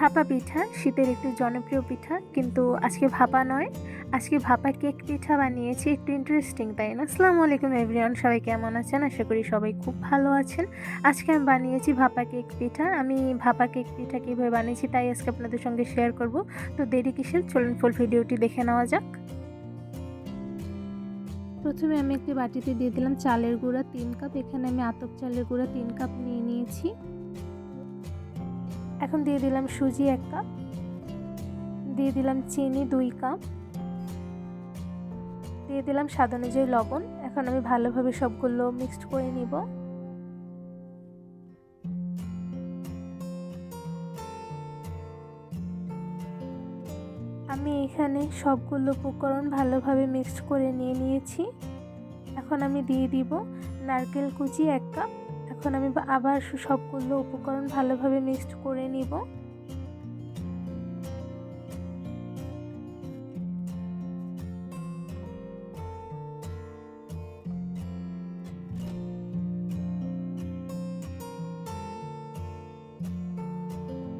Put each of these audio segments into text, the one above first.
ভাপা পিঠা, শীতের একটি জনপ্রিয় পিঠা, কিন্তু আজকে ভাপা নয়। আজকে ভাপা কেক পিঠা বানিয়েছি, একটু ইন্টারেস্টিং তাই না? আসসালামু আলাইকুম এভরিওয়ান সবাই কেমন আছেন? আশা করি সবাই খুব ভালো আছেন। আজকে আমি বানিয়েছি ভাপা কেক পিঠা। আমি ভাপা কেক পিঠা কীভাবে বানিয়েছি তাই আজকে আপনাদের সঙ্গে শেয়ার করব। তো দেরি কিসের? চলুন ফুল ভিডিওটি দেখে নেওয়া যাক। প্রথমে আমি একটি বাটিতে দিয়ে দিলাম চালের গুঁড়া তিন কাপ। এখানে আমি আতপ চালের গুঁড়া তিন কাপ নিয়ে নিয়েছি। এখন দিয়ে দিলাম সুজি এক কাপ। দিয়ে দিলাম চিনি দুই কাপ। দিয়ে দিলাম স্বাদ অনুযায়ী লবণ। এখন আমি ভালোভাবে সবগুলো মিক্সড করে নিব। আমি এখানে সবগুলো উপকরণ ভালোভাবে মিক্সড করে নিয়ে নিয়েছি। এখন আমি দিয়ে দিব নারকেল কুচি এক কাপ। এখন আমি আবার সবগুলো উপকরণ ভালোভাবে মিক্সড করে নিব।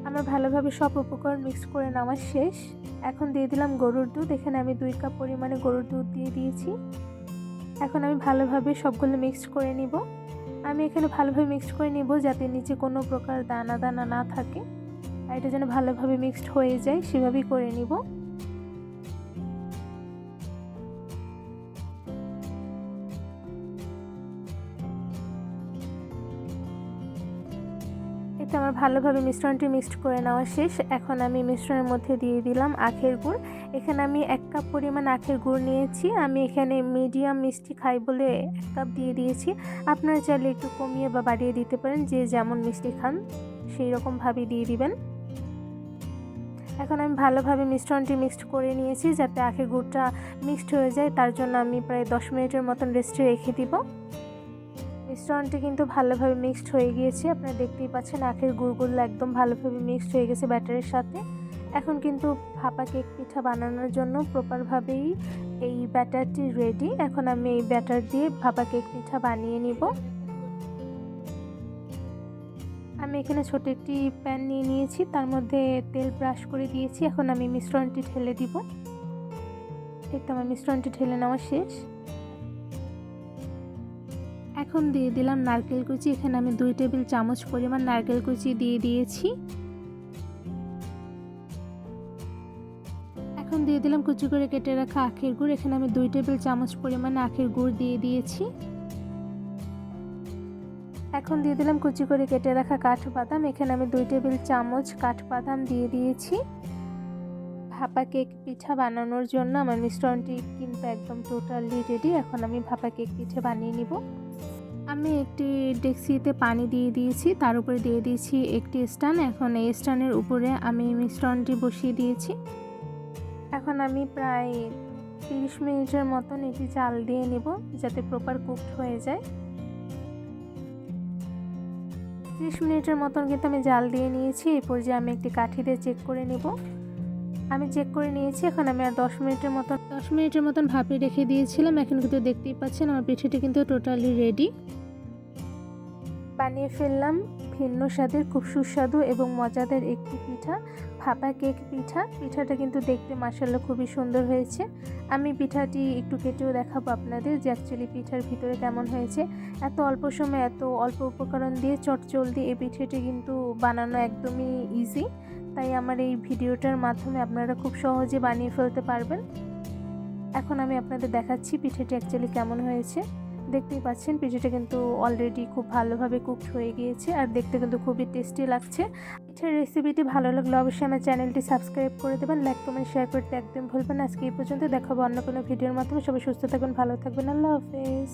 আমার ভালোভাবে সব উপকরণ মিক্স করে নেওয়া শেষ। এখন দিয়ে দিলাম গরুর দুধ। এখানে আমি দুই কাপ পরিমাণে গরুর দুধ দিয়ে দিয়েছি। এখন আমি ভালোভাবে সবগুলো মিক্স করে নিব। আমি এখানে ভালোভাবে মিক্সড করে নেব যাতে নিচে কোনো প্রকার দানা দানা না থাকে। আর এটা যেন ভালোভাবে মিক্সড হয়ে যায়, সেভাবেই করে নিব। এতে আমার ভালোভাবে মিশ্রণটি মিক্সড করে নেওয়া শেষ। এখন আমি মিশ্রণের মধ্যে দিয়ে দিলাম আখের গুড়। এখানে আমি এক কাপ পরিমাণ আখের গুড় নিয়েছি। আমি এখানে মিডিয়াম মিষ্টি খাই বলে এক কাপ দিয়ে দিয়েছি। আপনারা চাইলে একটু কমিয়ে বা বাড়িয়ে দিতে পারেন, যে যেমন মিষ্টি খান সেই রকমভাবে দিয়ে দিবেন। এখন আমি ভালোভাবে মিশ্রণটি মিক্সড করে নিয়েছি যাতে আখের গুড়টা মিক্সড হয়ে যায়। তার জন্য আমি প্রায় দশ মিনিটের মতন রেস্টে রেখে দিব। মিশ্রণটি কিন্তু ভালোভাবে মিক্সড হয়ে গিয়েছে। আপনারা দেখতেই পাচ্ছেন আখের গুড়গুলো একদম ভালোভাবে মিক্সড হয়ে গেছে ব্যাটারের সাথে। এখন কিন্তু ভাপা কেক পিঠা বানানোর জন্য প্রপারভাবেই এই ব্যাটারটি রেডি এখন আমি এই ব্যাটার দিয়ে ভাপা কেক পিঠা বানিয়ে নিব। আমি এখানে ছোট একটি প্যান নিয়ে নিয়েছি, তার মধ্যে তেল ব্রাশ করে দিয়েছি। এখন আমি মিশ্রণটি ঢেলে দিব। তো আমার মিশ্রণটি ঢেলে নেওয়া শেষ। এখন দিয়ে দিলাম নারকেল কুচি। এখানে আমি দুই টেবিল চামচ পরিমাণ নারকেল কুচি দিয়ে দিয়েছি। এখন দিয়ে দিলাম কুচি করে কেটে রাখা আখের গুড়। এখানে আমি দুই টেবিল চামচ পরিমাণ আখের গুড় দিয়ে দিয়েছি। এখন দিয়ে দিলাম কুচি করে কেটে রাখা কাঠবাদাম। এখানে আমি দুই টেবিল চামচ কাঠবাদাম দিয়ে দিয়েছি। ভাপা কেক পিঠা বানানোর জন্য আমার মিশ্রণটি কিন্তু একদম টোটালি রেডি এখন আমি ভাপা কেক পিঠে বানিয়ে নিব। আমি একটি ডেক্সিতে পানি দিয়ে দিয়েছি, তার উপরে দিয়ে দিয়েছি একটি স্টান। এখন এই স্টানের উপরে আমি মিশ্রণটি বসিয়ে দিয়েছি। এখন আমি প্রায় তিরিশ মিনিটের মতন এটি চাল দিয়ে নেব যাতে প্রপার কুকড হয়ে যায়। তিরিশ মিনিটের মতন কিন্তু আমি জাল দিয়ে নিয়েছি এই পর্যায়ে আমি একটি কাঠি দিয়ে চেক করে নেব। আমি চেক করে নিয়েছি এখন আমি আর দশ মিনিটের মতন দশ মিনিটের মতন ভাপে রেখে দিয়েছিলাম এখন কিন্তু দেখতেই পাচ্ছেন আমার পিঠেটি কিন্তু টোটালি রেডি বানিয়ে ফেললাম ভিন্ন স্বাদের খুব সুস্বাদু এবং মজাদার একটি পিঠা ভাপা কেক পিঠা। পিঠাটা কিন্তু দেখতে মাসাল্লা খুবই সুন্দর হয়েছে। আমি পিঠাটি একটু কেটেও দেখাবো আপনাদের যে অ্যাকচুয়ালি পিঠার ভিতরে কেমন হয়েছে। এত অল্প সময় এত অল্প উপকরণ দিয়ে চটচলদি এই পিঠেটি কিন্তু বানানো একদমই ইজি তাই আমার এই ভিডিওটার মাধ্যমে আপনারা খুব সহজে বানিয়ে ফেলতে পারবেন। এখন আমি আপনাদের দেখাচ্ছি পিঠেটি অ্যাকচুয়ালি কেমন হয়েছে। দেখতেই পাচ্ছেন, পিঠেটা কিন্তু অলরেডি খুব ভালোভাবে কুকড হয়ে গিয়েছে আর দেখতে কিন্তু খুবই টেস্টি লাগছে। পিঠের রেসিপিটি ভালো লাগলে অবশ্যই আমার চ্যানেলটি সাবস্ক্রাইব করে দেবেন লাইক কমেন্ট শেয়ার করতে একদম ভুলবেন আজকে এই পর্যন্ত দেখাবো অন্য কোনো ভিডিওর মাধ্যমে। সবাই সুস্থ থাকবেন, ভালো থাকবেন। আল্লাহ হাফেজ।